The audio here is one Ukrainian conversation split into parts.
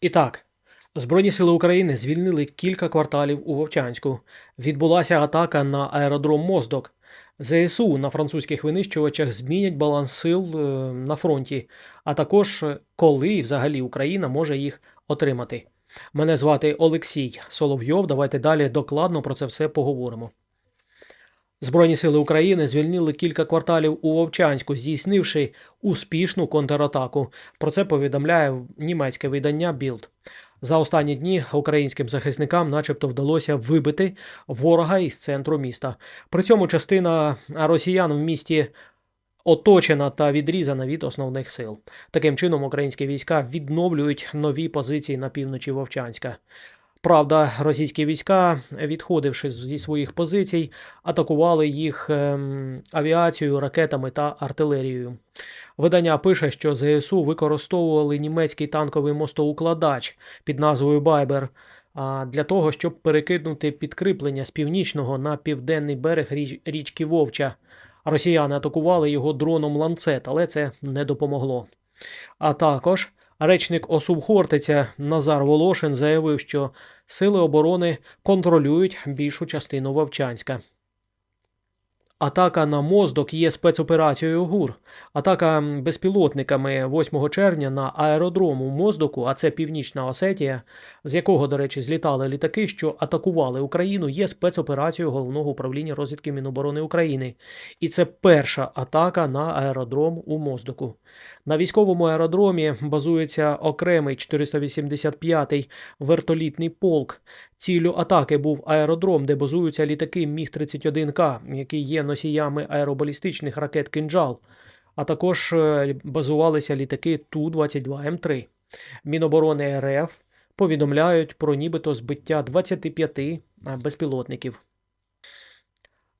І так, Збройні сили України звільнили кілька кварталів у Вовчанську. Відбулася атака на аеродром Моздок. ЗСУ на французьких винищувачах змінять баланс сил е, на фронті, а також е, коли взагалі Україна може їх отримати. Мене звати Олексій Соловйов. Давайте далі докладно про це все поговоримо. Збройні сили України звільнили кілька кварталів у Вовчанську, здійснивши успішну контратаку. Про це повідомляє німецьке видання Білд. За останні дні українським захисникам, начебто, вдалося вибити ворога із центру міста. При цьому частина росіян в місті оточена та відрізана від основних сил. Таким чином, українські війська відновлюють нові позиції на півночі Вовчанська. Правда, російські війська, відходивши зі своїх позицій, атакували їх ем, авіацією, ракетами та артилерією. Видання пише, що ЗСУ використовували німецький танковий мостоукладач під назвою Байбер для того, щоб перекинути підкріплення з північного на південний берег річки Вовча. Росіяни атакували його дроном ланцет, але це не допомогло. А також речник ОСУБ Хортиця Назар Волошин заявив, що сили оборони контролюють більшу частину Вовчанська. Атака на Моздок є спецоперацією ГУР. Атака безпілотниками 8 червня на аеродром у Моздоку, а це Північна Осетія, з якого, до речі, злітали літаки, що атакували Україну, є спецоперацією Головного управління розвідки Міноборони України. І це перша атака на аеродром у Моздоку. На військовому аеродромі базується окремий 485-й вертолітний полк. Ціллю атаки був аеродром, де базуються літаки Міг-31К, які є носіями аеробалістичних ракет «Кинджал», а також е, базувалися літаки Ту-22М3. Міноборони РФ повідомляють про нібито збиття 25 е, безпілотників.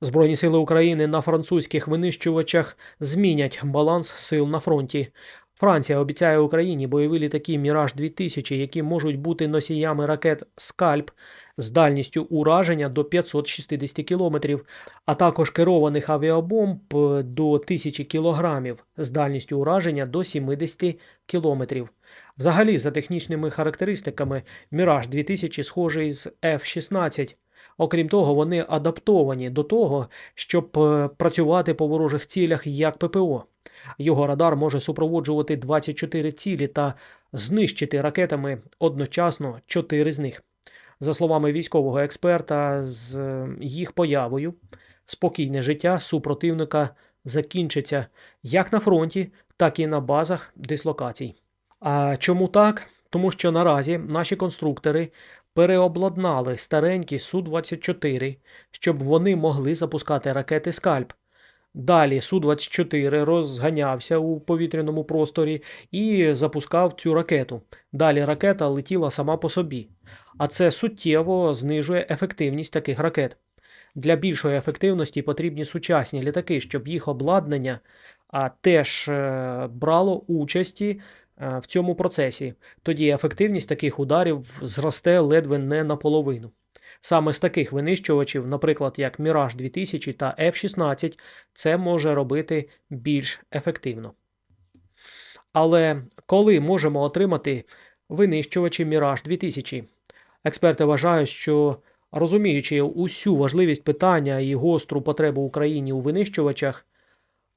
Збройні сили України на французьких винищувачах змінять баланс сил на фронті. Франція обіцяє Україні бойові літаки Міраж 2000, які можуть бути носіями ракет Скальп з дальністю ураження до 560 км, а також керованих авіабомб до 1000 кг з дальністю ураження до 70 км. Взагалі, за технічними характеристиками, Міраж 2000 схожий з F-16. Окрім того, вони адаптовані до того, щоб е, працювати по ворожих цілях як ППО. Його радар може супроводжувати 24 цілі та знищити ракетами одночасно 4 з них. За словами військового експерта, з е, їх появою спокійне життя супротивника закінчиться як на фронті, так і на базах дислокацій. А чому так? Тому що наразі наші конструктори переобладнали старенькі Су-24, щоб вони могли запускати ракети Скальп. Далі Су-24 розганявся у повітряному просторі і запускав цю ракету. Далі ракета летіла сама по собі. А це суттєво знижує ефективність таких ракет. Для більшої ефективності потрібні сучасні літаки, щоб їх обладнання а, теж е, брало участі е, в цьому процесі. Тоді ефективність таких ударів зросте ледве не наполовину. Саме з таких винищувачів, наприклад, як Mirage 2000 та F-16, це може робити більш ефективно. Але коли можемо отримати винищувачі Mirage 2000? Експерти вважають, що розуміючи усю важливість питання і гостру потребу Україні у винищувачах,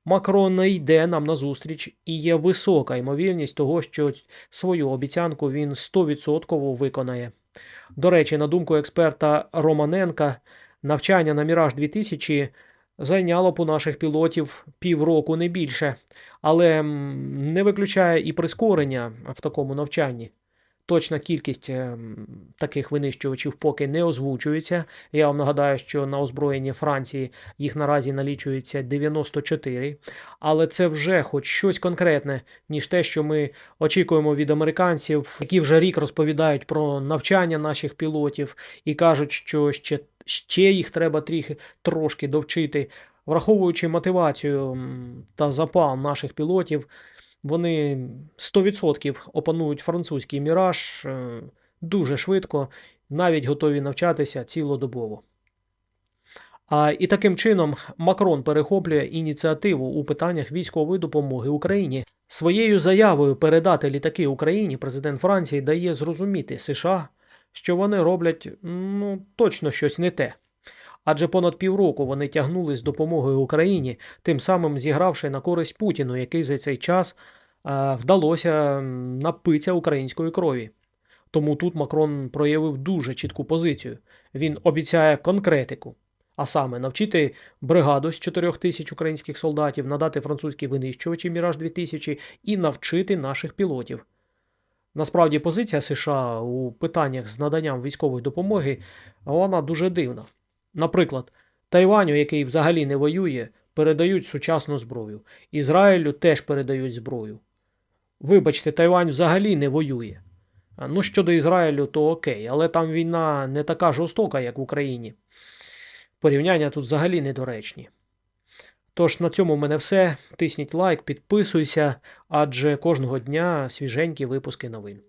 Макрон не йде нам назустріч і є висока ймовірність того, що свою обіцянку він 100% виконає. До речі, на думку експерта Романенка, навчання на Міраж 2000 зайняло б у наших пілотів півроку не більше, але не виключає і прискорення в такому навчанні. Точна кількість ем, таких винищувачів поки не озвучується. Я вам нагадаю, що на озброєнні Франції їх наразі налічується 94, але це вже хоч щось конкретне, ніж те, що ми очікуємо від американців, які вже рік розповідають про навчання наших пілотів і кажуть, що ще, ще їх треба трохи, трошки довчити. Враховуючи мотивацію та запал наших пілотів, вони 100% опанують французький міраж е, дуже швидко, навіть готові навчатися цілодобово. А, і таким чином Макрон перехоплює ініціативу у питаннях військової допомоги Україні. Своєю заявою передати літаки Україні президент Франції дає зрозуміти США, що вони роблять ну, точно щось не те. Адже понад півроку вони тягнули з допомогою Україні, тим самим зігравши на користь Путіну, який за цей час е, вдалося напитися української крові. Тому тут Макрон проявив дуже чітку позицію. Він обіцяє конкретику, а саме навчити бригаду з 4 тисяч українських солдатів, надати французькі винищувачі Міраж 2000 і навчити наших пілотів. Насправді позиція США у питаннях з наданням військової допомоги вона дуже дивна. Наприклад, Тайваню, який взагалі не воює, передають сучасну зброю. Ізраїлю теж передають зброю. Вибачте, Тайвань взагалі не воює. Ну, щодо Ізраїлю, то окей, але там війна не така жорстока, як в Україні. Порівняння тут взагалі недоречні. Тож на цьому в мене все. Тисніть лайк, підписуйся, адже кожного дня свіженькі випуски новин.